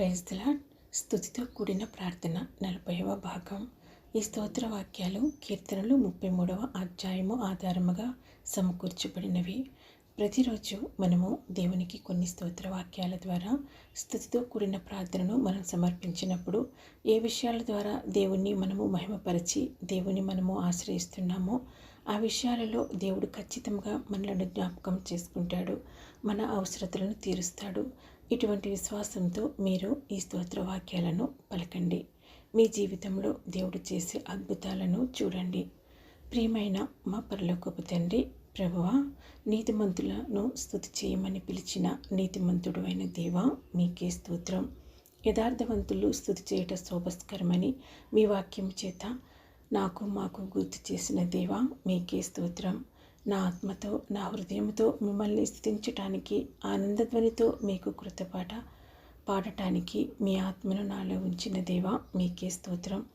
Praise దిలాడ్ స్థుతితో కూడిన ప్రార్థన. నలభైవ భాగం. ఈ స్తోత్ర వాక్యాలు కీర్తనలు ముప్పై మూడవ అధ్యాయము ఆధారముగా సమకూర్చబడినవి. ప్రతిరోజు మనము దేవునికి కొన్ని స్తోత్ర వాక్యాల ద్వారా స్థుతితో కూడిన ప్రార్థనను మనం సమర్పించినప్పుడు ఏ విషయాల ద్వారా దేవుణ్ణి మనము మహిమపరిచి దేవుని మనము ఆశ్రయిస్తున్నామో ఆ విషయాలలో దేవుడు ఖచ్చితంగా మనలను జ్ఞాపకం చేసుకుంటాడు. మన అవసరతలను తీరుస్తాడు. ఇటువంటి విశ్వాసంతో మీరు ఈ స్తోత్ర వాక్యాలను పలకండి. మీ జీవితంలో దేవుడు చేసే అద్భుతాలను చూడండి. ప్రియమైన మా పరలోకపు తండ్రి ప్రభువ నీతిమంతులను స్థుతి చేయమని పిలిచిన నీతిమంతుడు అయిన దేవ మీకే స్తోత్రం. యథార్థవంతులు స్థుతి చేయట శోభస్కరమని మీ వాక్యం చేత నాకు మాకు గుర్తు చేసిన దేవ మీకే స్తోత్రం. నా ఆత్మతో నా హృదయంతో మిమ్మల్ని స్థుతించటానికి ఆనందధ్వనితో మీకు కృతపాట పాడటానికి మీ ఆత్మను నాలో ఉంచిన దేవా మీకే స్తోత్రం.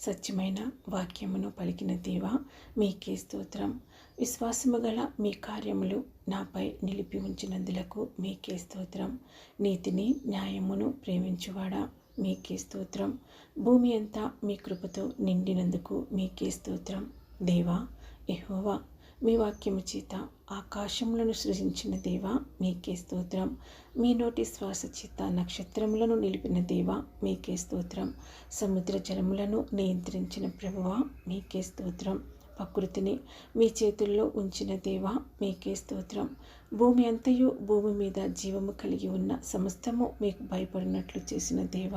సత్యమైన వాక్యమును పలికిన దేవా మీకే స్తోత్రం. విశ్వాసము గల మీ కార్యములు నాపై నిలిపి ఉంచినందులకు మీకే స్తోత్రం. నీతిని న్యాయమును ప్రేమించువాడా మీకే స్తోత్రం. భూమి అంతా మీ కృపతో నిండినందుకు మీకే స్తోత్రం. దేవా ఎహోవా మీ వాక్యము చేత ఆకాశములను సృజించిన దేవ మీకే స్తోత్రం. మీ నోటి శ్వాస చేత నక్షత్రములను నిలిపిన దేవ మీకే స్తోత్రం. సముద్ర జలములను నియంత్రించిన ప్రభువ మీకే స్తోత్రం. ప్రకృతిని మీ చేతుల్లో ఉంచిన దేవ మీకే స్తోత్రం. భూమి అంతయు భూమి మీద జీవము కలిగి ఉన్న సమస్తము మీకు భయపడినట్లు చేసిన దేవ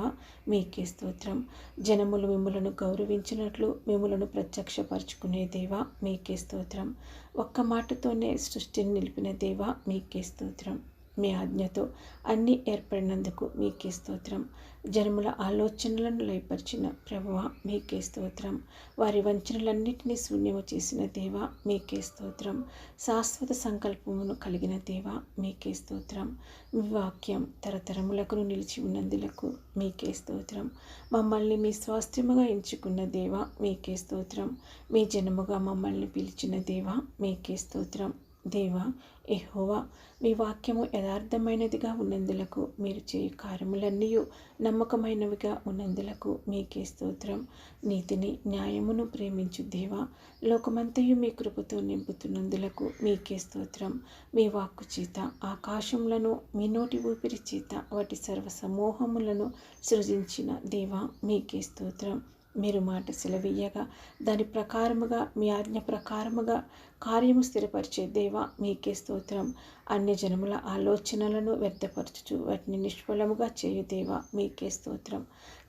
మీకే స్తోత్రం. జనములు మిమ్మలను గౌరవించినట్లు మిమ్మలను ప్రత్యక్షపరచుకునే దేవ మీకే స్తోత్రం. ఒక్క మాటతోనే సృష్టిని నిలిపిన దేవ మీకే స్తోత్రం. మీ ఆజ్ఞతో అన్నీ ఏర్పడినందుకు మీకే స్తోత్రం. జనముల ఆలోచనలను లయపరిచిన ప్రభువ మీకే స్తోత్రం. వారి వంచనలన్నింటినీ శూన్యము చేసిన దేవ మీకే స్తోత్రం. శాశ్వత సంకల్పమును కలిగిన దేవ మీకే స్తోత్రం. మీ వాక్యం తరతరములకు నిలిచి ఉన్నందులకు మీకే స్తోత్రం. మమ్మల్ని మీ స్వాస్థ్యముగా ఎంచుకున్న దేవ మీకే స్తోత్రం. మీ జనముగా మమ్మల్ని పిలిచిన దేవ మీకే స్తోత్రం. దేవా ఎహోవా మీ వాక్యము యథార్థమైనదిగా ఉన్నందులకు మీరు చేయు కార్యములన్నీ నమ్మకమైనవిగా ఉన్నందులకు మీకే స్తోత్రం. నీతిని న్యాయమును ప్రేమించు దేవా లోకమంతయు మీ కృపతో నింపుతున్నందులకు మీకే స్తోత్రం. మీ వాక్కు చేత ఆకాశములను మీ నోటి ఊపిరి చేత వాటి సర్వ సమూహములను సృజించిన దేవా మీకే స్తోత్రం. మీరు మాట సెలవీయగా దాని ప్రకారముగా మీ ఆజ్ఞ ప్రకారముగా కార్యము స్థిరపరిచే దేవ మీకే స్తోత్రం. అన్ని జనముల ఆలోచనలను వ్యర్థపరచుచు వాటిని నిష్ఫలముగా చేయు దేవా మీకే స్తోత్రం.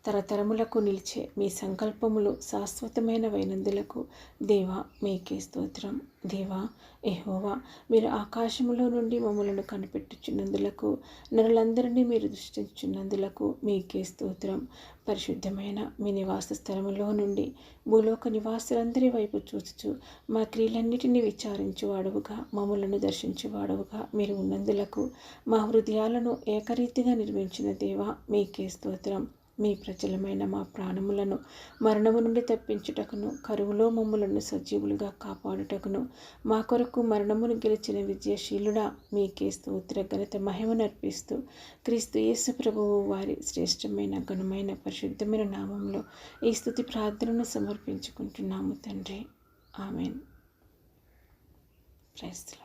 తరతరములకు నిలిచే మీ సంకల్పములు శాశ్వతమైన వైనందులకు దేవా మీకే స్తోత్రం. దేవా ఎహోవా మీరు ఆకాశములో నుండి మమ్మలను కనిపెట్టుచున్నందులకు నరులందరినీ మీరు దృష్టించున్నందులకు మీకే స్తోత్రం. పరిశుద్ధమైన మీ నివాస స్థలములో నుండి భూలోక నివాసులందరి వైపు చూచుచు మా క్రియలన్నిటినీ విచారించువాడవుగా మమ్మలను దర్శించువాడవుగా మీరు ఉన్నందులకు మా హృదయాలను ఏకరీతిగా నిర్మించిన దేవ మీకే స్తోత్రం. మీ ప్రజలమైన మా ప్రాణములను మరణము నుండి తప్పించుటకును కరువులో మమ్ములను సజీవులుగా కాపాడుటకును మా కొరకు మరణమును గెలిచిన విజయశీలుడా మీకే స్తోత్ర ఘనత మహిమనర్పిస్తూ క్రీస్తు యేసు ప్రభువు వారి శ్రేష్టమైన ఘనమైన పరిశుద్ధమైన నామంలో ఈ స్థుతి ప్రార్థనను సమర్పించుకుంటున్నాము తండ్రి. ఆమెన్. ప్రైస్లా